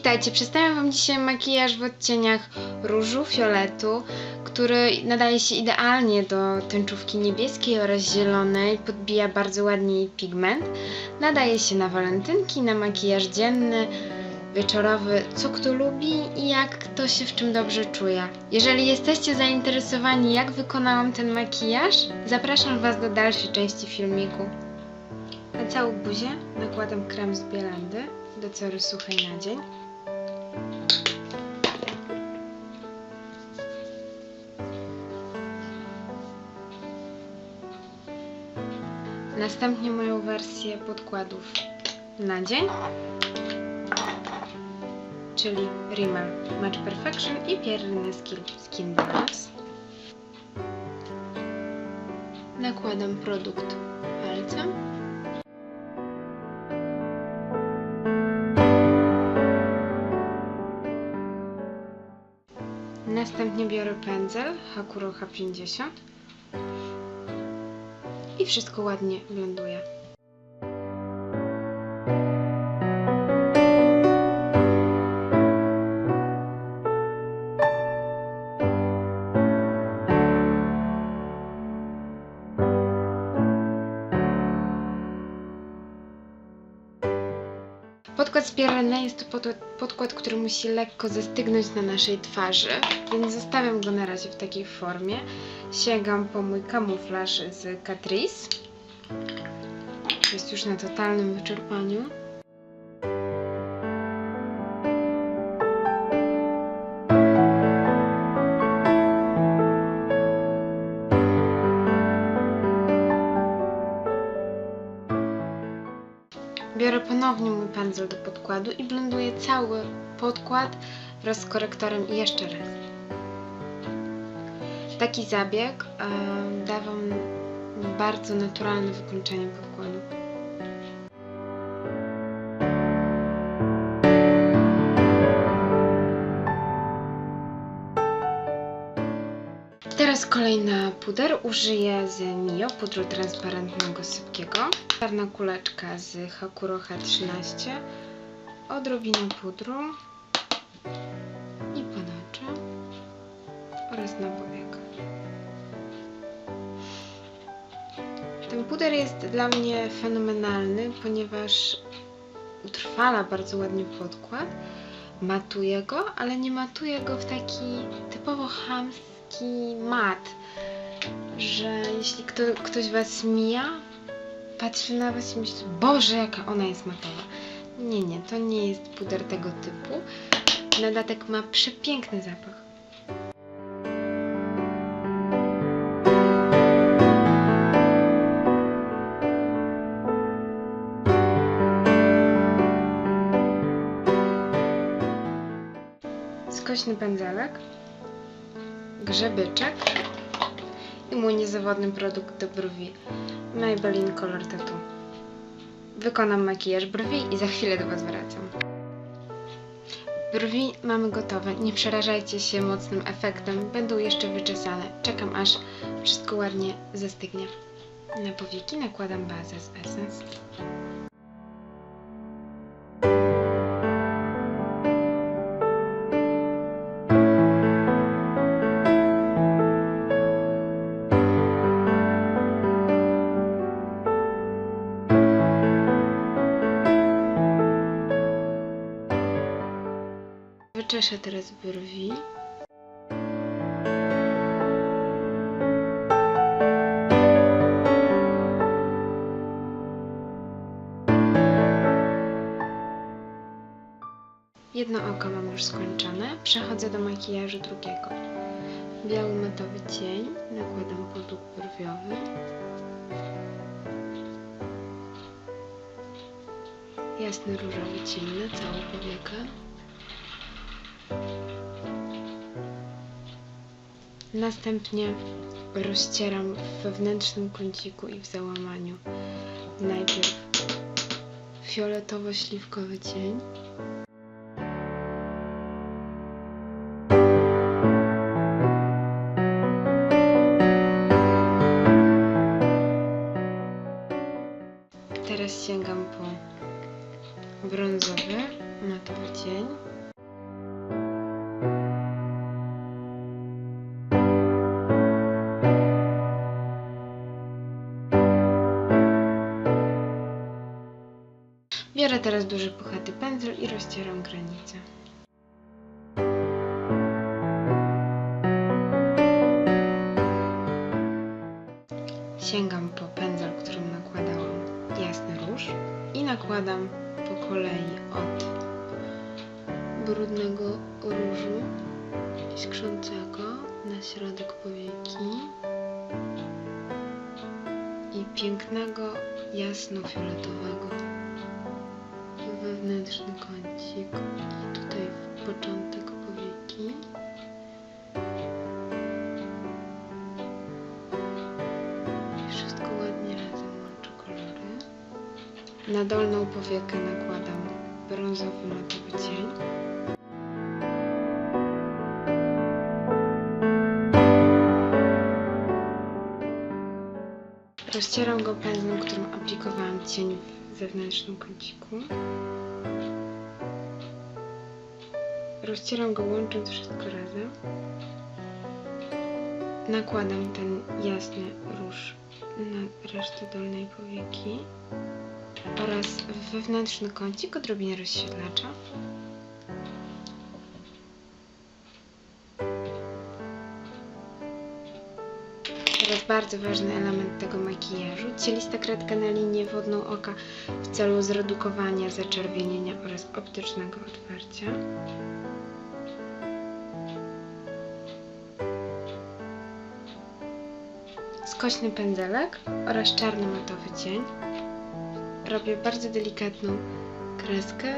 Witajcie, przedstawiam Wam dzisiaj makijaż w odcieniach różu, fioletu, który nadaje się idealnie do tęczówki niebieskiej oraz zielonej, podbija bardzo ładnie jej pigment. Nadaje się na walentynki, na makijaż dzienny, wieczorowy, co kto lubi i jak kto się w czym dobrze czuje. Jeżeli jesteście zainteresowani jak wykonałam ten makijaż, zapraszam Was do dalszej części filmiku. Na całą buzię nakładam krem z Bielandy do cery suchej na dzień. Następnie moją wersję podkładów na dzień, czyli Rimmel Match Perfection i Pierre Skill Skin Balance. Nakładam produkt palcem. Następnie biorę pędzel Hakuro H50 i wszystko ładnie blenduję. Podkład Pierrenne jest to pod- podkład, który musi lekko zastygnąć na naszej twarzy, więc zostawiam go na razie w takiej formie. Sięgam po mój kamuflaż z Catrice. Jest już na totalnym wyczerpaniu. Pędzel do podkładu i blenduję cały podkład wraz z korektorem jeszcze raz. Taki zabieg da Wam bardzo naturalne wykończenie podkładu. Teraz kolejna puder. Użyję z Mio pudru transparentnego sypkiego. Czarna kuleczka z Hakuro H13. Odrobinę pudru. I panacze. Oraz na powiek. Ten puder jest dla mnie fenomenalny, ponieważ utrwala bardzo ładnie podkład. Matuje go, ale nie matuje go w taki typowo chamski mat, że jeśli kto, ktoś was mija, patrzy na was i myśli, Boże, jaka ona jest matowa. Nie, nie, to nie jest puder tego typu. Na dodatek ma przepiękny zapach. Skośny pędzelek, grzebyczek i mój niezawodny produkt do brwi Maybelline Color Tattoo. Wykonam makijaż brwi i za chwilę do Was wracam. Brwi mamy gotowe, nie przerażajcie się mocnym efektem, będą jeszcze wyczesane. Czekam aż wszystko ładnie zastygnie. Na powieki nakładam bazę z Essence. Wyczeszę teraz brwi. Jedno oko mam już skończone. Przechodzę do makijażu drugiego. Biały matowy cień. Nakładam produkt brwiowy. Jasny różowy cień na całą powiekę. Następnie rozcieram w wewnętrznym kąciku i w załamaniu najpierw fioletowo-śliwkowy cień. Teraz sięgam po brązowy matowy cień. Puchaty pędzel i rozcieram granicę. Sięgam po pędzel, którym nakładałam jasny róż i nakładam po kolei od brudnego różu iskrzącego na środek powieki i pięknego jasno-fioletowego wewnętrzny kącik i tutaj w początek powieki. I wszystko ładnie razem łączę kolory. Na dolną powiekę nakładam brązowy matowy cień. Rozcieram go pędzlem, którym aplikowałam cień w zewnętrznym kąciku. Rozcieram go łącząc wszystko razem. Nakładam ten jasny róż na resztę dolnej powieki oraz wewnętrzny kącik odrobinę rozświetlacza. Teraz bardzo ważny element tego makijażu. Cielista kredka na linię wodną oka w celu zredukowania zaczerwienienia oraz optycznego otwarcia. Skośny pędzelek oraz czarny matowy cień. Robię bardzo delikatną kreskę.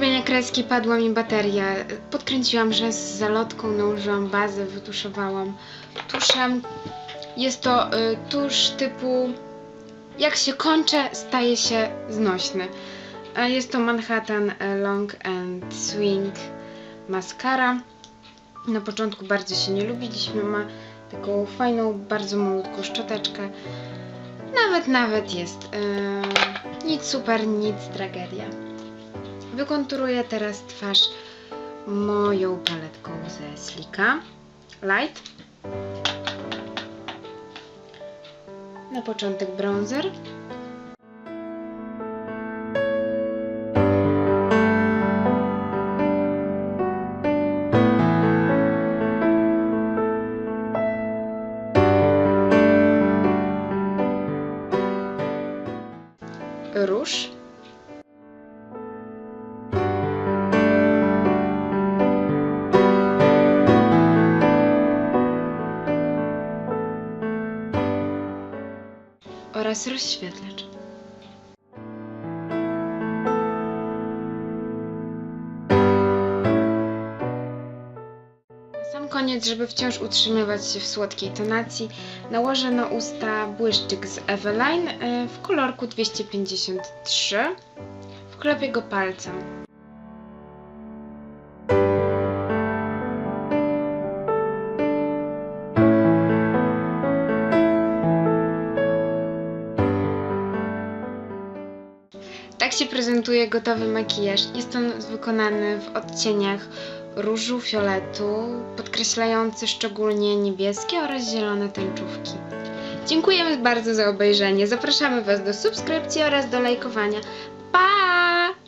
Robienia kreski padła mi bateria. Podkręciłam rzęs z zalotką, nałożyłam bazę, wytuszowałam tuszem. Jest to y, tusz typu jak się kończy, staje się znośny. A Jest to Manhattan e, Long and Swing Mascara. Na początku bardzo się nie lubiliśmy, ma taką fajną, bardzo malutką szczoteczkę. Nawet, nawet jest. e, nic super, nic tragedia. Wykonturuję teraz twarz moją paletką ze Slika Light. Na początek bronzer. Oraz rozświetlacz. Na sam koniec, żeby wciąż utrzymywać się w słodkiej tonacji, nałożę na usta błyszczyk z Eveline e, w kolorku 253. Wklepię go palcem. Prezentuje gotowy makijaż. Jest on wykonany w odcieniach różu, fioletu, podkreślający szczególnie niebieskie oraz zielone tęczówki. Dziękujemy bardzo za obejrzenie. Zapraszamy Was do subskrypcji oraz do lajkowania. Pa!